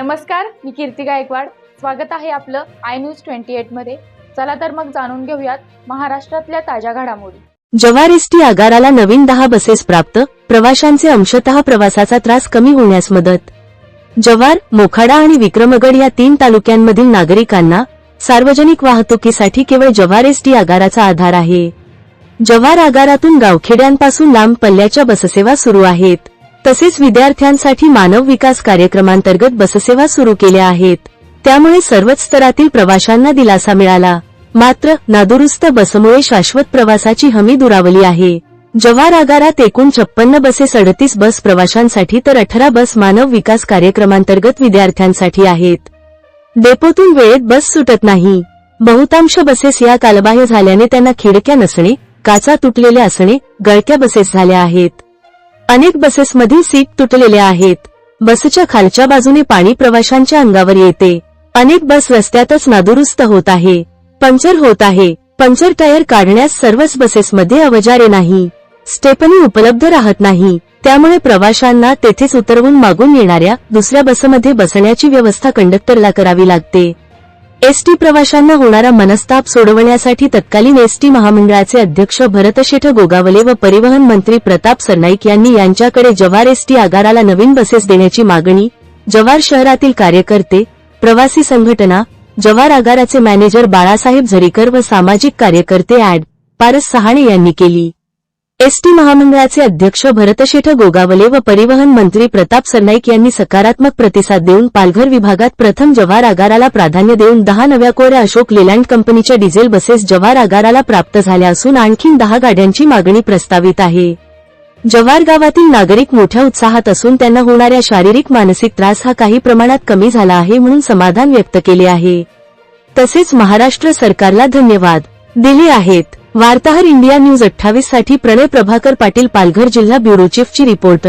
नमस्कार मी कीर्ती गायकवाड. स्वागत आहे आपलं आय न्यूज ट्वेंटी एटमध्ये. चला तर मग जाणून घेऊयात महाराष्ट्रातल्या ताज्या घडामोडी. जव्हार एसटी आगाराला नवीन दहा बसेस प्राप्त प्रवाशांचे अंशतः प्रवासाचा त्रास कमी होण्यास मदत. जव्हार मोखाडा आणि विक्रमगड या तीन तालुक्यांमधील नागरिकांना सार्वजनिक वाहतुकीसाठी केवळ जव्हार एसटी आगाराचा आधार आहे. जव्हार आगारातून गावखेड्यांपासून लांब पल्ल्याच्या बससेवा सुरू आहेत. तसेच विद्यार्थ्यांसाठी मानव विकास कार्यक्रमांतर्गत बससेवा सुरू केल्या आहेत. त्यामुळे सर्वच स्तरातील प्रवाशांना दिलासा मिळाला. मात्र नादुरुस्त बसमुळे शाश्वत प्रवासाची हमी दुरावली आहे. जव्हार आगारात एकूण छप्पन्न बसेस अडतीस बस प्रवाशांसाठी तर अठरा बस मानव विकास कार्यक्रमांतर्गत विद्यार्थ्यांसाठी आहेत. डेपोतून वेळेत बस सुटत नाही. बहुतांश बसेस या कालबाह्य झाल्याने त्यांना खिडक्या नसणे काचा तुटलेल्या असणे गळक्या बसेस झाल्या आहेत. अनेक बसेसमधील सीट तुटलेल्या आहेत. बसच्या खालच्या बाजूने पाणी प्रवाशांच्या अंगावर येते. अनेक बस रस्त्यातच नादुरुस्त होत आहे. पंक्चर होत आहे. पंक्चर टायर काढण्यास सर्वच बसेसमध्ये अवजारे नाही. स्टेपनी उपलब्ध राहत नाही. त्यामुळे प्रवाशांना तेथेच उतरवून मागून येणाऱ्या दुसऱ्या बसमध्ये बसण्याची व्यवस्था कंडक्टरला करावी लागते. एसटी प्रवाशांना होणारा मनस्ताप सोडवण्यासाठी तत्कालीन एसटी महामंडळाचे अध्यक्ष भरतशेठ गोगावले व परिवहन मंत्री प्रताप सरनाईक यांनी यांच्याकडे जव्हार एसटी आगाराला नवीन बसेस देण्याची मागणी जव्हार शहरातील कार्यकर्ते प्रवासी संघटना जव्हार आगाराचे मॅनेजर बाळासाहेब झरीकर व सामाजिक कार्यकर्ते ऍड पारस सहाणे यांनी केली. एसटी महामंडळाचे अध्यक्ष भरतशेठ गोगावले व परिवहन मंत्री प्रताप सरनाईक यांनी सकारात्मक प्रतिसाद देऊन पालघर विभागात प्रथम जव्हार आगाराला प्राधान्य देऊन दहा नव्या कोऱ्या अशोक लेलँड कंपनीच्या डिझेल बसेस जव्हार आगाराला प्राप्त झाल्या असून आणखी दहा गाड्यांची मागणी प्रस्तावित आहे. जव्हार गावातील नागरिक मोठ्या उत्साहात असून त्यांना होणाऱ्या शारीरिक मानसिक त्रास हा काही प्रमाणात कमी झाला आहे म्हणून समाधान व्यक्त केले आहे. तसेच महाराष्ट्र सरकारला धन्यवाद. दिले आहेत. वार्ताहर इंडिया न्यूज अठ्ठावीससाठी प्रणय प्रभाकर पाटील पालघर जिल्हा ब्युरो चीफची रिपोर्ट.